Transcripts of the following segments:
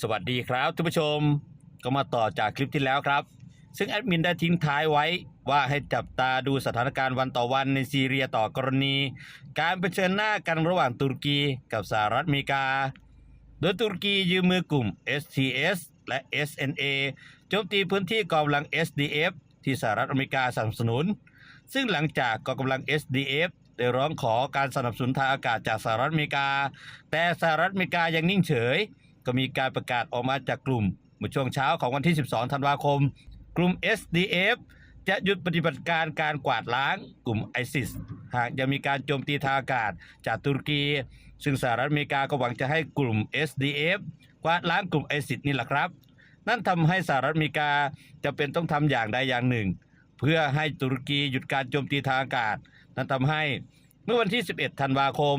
สวัสดีครับท่านผู้ชมก็มาต่อจากคลิปที่แล้วครับ ซึ่งแอดมินได้ทิ้งท้ายไว้ว่าให้จับตาดูสถานการณ์วันต่อวันในซีเรียต่อกรณี การเผชิญหน้ากันระหว่างตุรกีกับสหรัฐอเมริกา โดยตุรกียืมมือกลุ่ม STS และ SNA โจมตีพื้นที่กองกำลัง SDF ที่สหรัฐอเมริกาสนับสนุน ซึ่งหลังจากกองกำลัง SDF ได้ร้องขอการสนับสนุนทางอากาศจากสหรัฐอเมริกา แต่สหรัฐอเมริกายังนิ่งเฉย ก็มีการประกาศออกมาจากกลุ่มเมื่อช่วงเช้าของวันที่ 12 ธันวาคม กลุ่ม SDF จะหยุดปฏิบัติการการกวาดล้างกลุ่มไอซิสหากยังมีการโจมตีทางอากาศจากตุรกี ซึ่งสหรัฐอเมริกาก็หวังจะให้กลุ่ม SDF กวาดล้างกลุ่มไอซิสนี่แหละครับ นั่นทำให้สหรัฐอเมริกาจะเป็นต้องทำอย่างใดอย่างหนึ่ง เพื่อให้ตุรกีหยุดการโจมตีทางอากาศ นั่นทำให้เมื่อวันที่ 11 ธันวาคม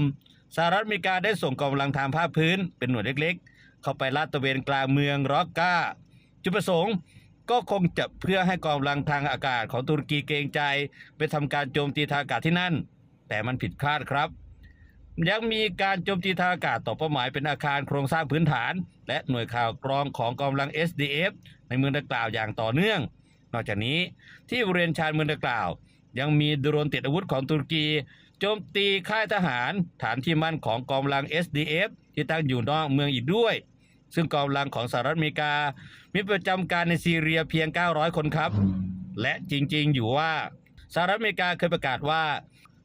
สหรัฐอเมริกาได้ส่งกองกำลังทางภาคพื้นเป็นหน่วยเล็กๆ เข้าไปลาดตระเวนกลางเมืองร็อกกาจุดประสงค์ก็คงจะเพื่อให้กองกำลังทางอากาศของตุรกีเกรงใจ ไปทำการโจมตีทางอากาศที่นั่น แต่มันผิดคาดครับ ยังมีการโจมตีทางอากาศต่อเป้าหมายเป็นอาคารโครงสร้างพื้นฐาน และหน่วยข่าวกรองของกองกำลัง SDF ในเมืองดังกล่าวอย่างต่อเนื่อง นอกจากนี้ที่บริเวณชานเมืองดังกล่าว ยังมีโดรนติดอาวุธของตุรกี โจมตีค่ายทหาร ฐานที่มั่นของกองกำลัง SDF ที่ตั้งอยู่นอกเมืองอีกด้วย ซึ่งกองกำลังของสหรัฐอเมริกา มีประจำการในซีเรียเพียง 900 คนครับ และจริงๆอยู่ว่าสหรัฐอเมริกาเคยประกาศว่า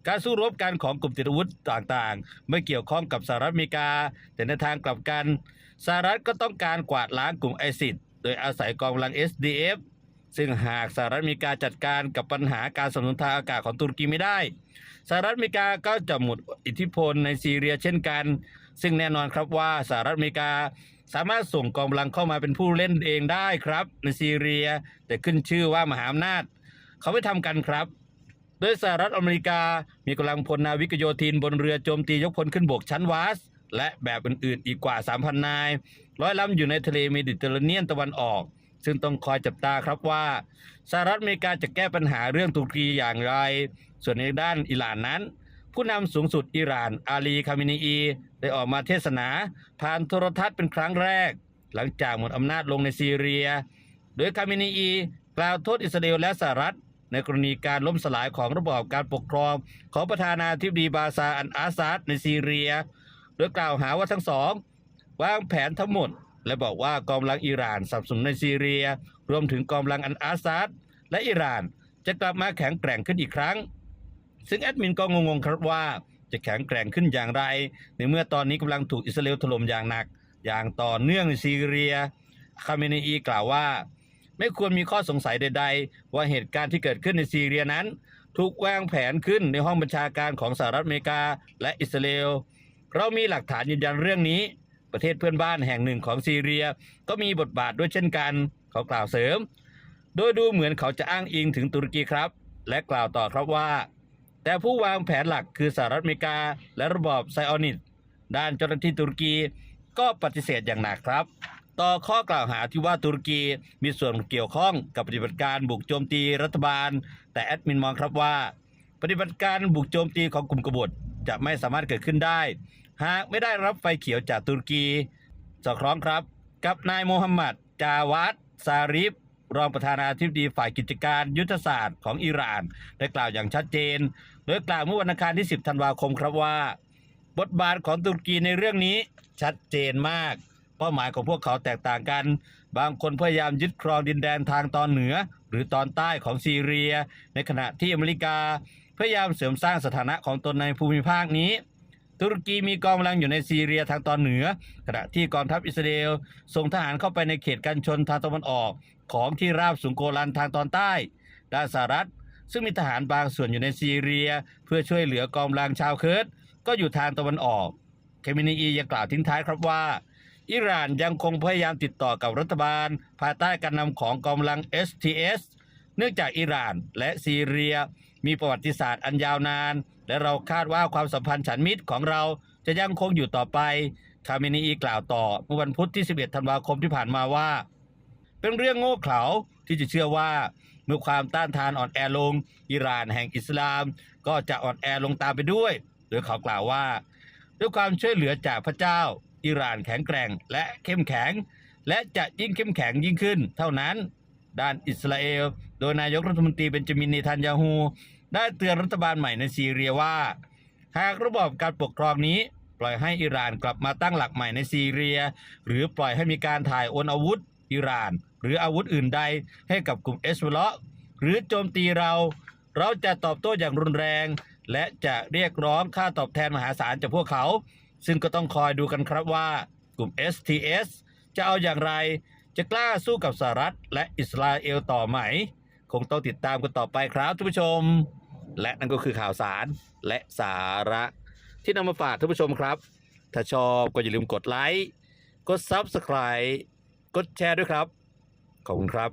การสู้รบกันของกลุ่มติดอาวุธต่างๆ ไม่เกี่ยวข้องกับสหรัฐอเมริกา แต่ในทางกลับกันสหรัฐก็ต้องการกวาดล้างกลุ่มไอซิสโดยอาศัยกองกำลัง SDF ซึ่งหากสหรัฐอเมริกาจัดการกับปัญหาการสนับสนุนทางอากาศของตุรกีไม่ได้สหรัฐอเมริกาก็จะหมดอิทธิพลในซีเรียเช่นกัน ซึ่งแน่นอนครับว่าสหรัฐอเมริกา สามารถส่งกองกำลังเข้ามาเป็นผู้เล่นเองได้ครับ ในซีเรีย แต่ขึ้นชื่อว่ามหาอำนาจ เขาไม่ทำกันครับ โดยสหรัฐอเมริกามีกำลังพลนาวิกโยธินบนเรือโจมตียกพลขึ้นบกชั้นวาส และแบบอื่นๆอีกกว่า 3,000 นาย ร้อยลำอยู่ในทะเลเมดิเตอร์เรเนียนตะวันออก ซึ่งต้องคอยจับตาครับว่าสหรัฐอเมริกาจะแก้ปัญหาเรื่องตุรกีอย่างไร ส่วนในด้านอิหร่านนั้น ผู้นำสูงสุดอิหร่าน อาลีคามินีอี ได้ออกมาเทศนา ผ่านโทรทัศน์เป็นครั้งแรก หลังจากหมดอำนาจลงในซีเรีย โดยคามินีอีกล่าวโทษอิสราเอลและสหรัฐ ในกรณีการล้มสลายของระบอบการปกครอง ของประธานาธิบดีบาซาอันอาซาดในซีเรีย โดยกล่าวหาว่าทั้งสองวางแผนทั้งหมด และบอกว่ากองกำลังอิหร่านสับสนุนในซีเรีย รวมถึงกองกำลังอันอาซาดและอิหร่านจะกลับมาแข็งแกร่งขึ้นอีกครั้ง ซึ่งแอดมินก็งงๆครับว่าจะแข็งแกร่งขึ้นอย่างไร ในเมื่อตอนนี้กำลังถูกอิสราเอลถล่มอย่างหนัก อย่างต่อเนื่องในซีเรีย คาเมเนอีกล่าวว่า ไม่ควรมีข้อสงสัยใด ๆ ว่าเหตุการณ์ที่เกิดขึ้นในซีเรียนั้น ถูกวางแผนขึ้นในห้องบัญชาการของสหรัฐอเมริกาและอิสราเอลเรามีหลักฐานยืนยันเรื่องนี้ ประเทศเพื่อนบ้านแห่งหนึ่งของซีเรียก็มีบทบาทด้วยเช่นกัน เขากล่าวเสริม โดยดูเหมือนเขาจะอ้างอิงถึงตุรกีครับ และกล่าวต่อครับว่า แต่ผู้วางแผนหลักคือสหรัฐอเมริกา และระบอบไซออนิสต์ด้านเจ้าหน้าที่ตุรกีก็ปฏิเสธอย่างหนักครับ ต่อข้อกล่าวหาที่ว่าตุรกีมีส่วนเกี่ยวข้องกับปฏิบัติการบุกโจมตีรัฐบาล แต่แอดมินมองครับว่า ปฏิบัติการบุกโจมตีของกลุ่มกบฏจะไม่สามารถเกิดขึ้นได้ หากไม่ได้รับไฟเขียวจากตุรกีสอดคล้องครับ กับนายโมฮัมหมัดจาวัดซาริฟรองประธานาธิบดีฝ่ายกิจการยุทธศาสตร์ของอิหร่าน ได้กล่าวอย่างชัดเจน โดยกล่าวเมื่อวันอังคารที่ 10 ธันวาคมครับว่า บทบาทของตุรกีในเรื่องนี้ชัดเจนมาก เป้าหมายของพวกเขาแตกต่างกัน บางคนพยายามยึดครองดินแดนทางตอนเหนือ หรือตอนใต้ของซีเรีย ในขณะที่อเมริกา พยายามเสริมสร้างสถานะของตนในภูมิภาคนี้ตุรกีมีกองกำลังอยู่ในซีเรียทางตอนเหนือ ขณะที่กองทัพอิสราเอลส่งทหารเข้าไปในเขตกันชนทางตะวันออก ของที่ราบสูงโกลันทางตอนใต้ ด้านสหรัฐ ซึ่งมีทหารบางส่วนอยู่ในซีเรีย เพื่อช่วยเหลือกองกำลังชาวเคิร์ดก็อยู่ทางตะวันออก เคมินีอียังกล่าวทิ้งท้ายครับว่า อิหร่านยังคงพยายามติดต่อกับรัฐบาล ภายใต้การนำของกองกำลัง STS เนื่องจากอิหร่านและซีเรีย มีประวัติศาสตร์อันยาวนาน และเราคาดว่าความสัมพันธ์ฉันมิตรของเราจะยังคงอยู่ต่อไป คาเมนีอีกล่าวต่อเมื่อวันพุธที่ 11 ธันวาคมที่ผ่านมาว่า เป็นเรื่องโง่เขลาที่จะเชื่อว่าเมื่อความต้านทานอ่อนแอลง อิหร่านแห่งอิสลาม ก็จะอ่อนแอลงตามไปด้วย โดยเขากล่าวว่า ด้วยความช่วยเหลือจากพระเจ้า อิหร่านแข็งแกร่งและเข้มแข็ง และจะยิ่งเข้มแข็งยิ่งขึ้น เท่านั้น ด้านอิสราเอล โดยนายกรัฐมนตรีเบนจามินเนทันยาฮูได้เตือนรัฐบาลใหม่ในซีเรียว่า หากระบอบการปกครองนี้ปล่อยให้อิหร่านกลับมาตั้งหลักใหม่ในซีเรีย หรือปล่อยให้มีการถ่ายโอนอาวุธ อิหร่าน หรืออาวุธอื่นใดให้กับกลุ่มเอสวลาหรือโจมตีเรา เราจะตอบโต้อย่างรุนแรง และจะเรียกร้องค่าตอบแทนมหาศาลจากพวกเขา ซึ่งก็ต้องคอยดูกันครับว่ากลุ่ม STS จะเอาอย่างไรจะกล้าสู้กับสหรัฐและอิสราเอลต่อไหม คงต้องติดตามกันต่อไปครับท่านผู้ชม และนั่นก็คือข่าวสารและสาระ ที่นำมาฝากท่านผู้ชมครับ ถ้าชอบก็อย่าลืมกดไลค์ กด Subscribe กดแชร์ด้วยครับ ขอบคุณครับ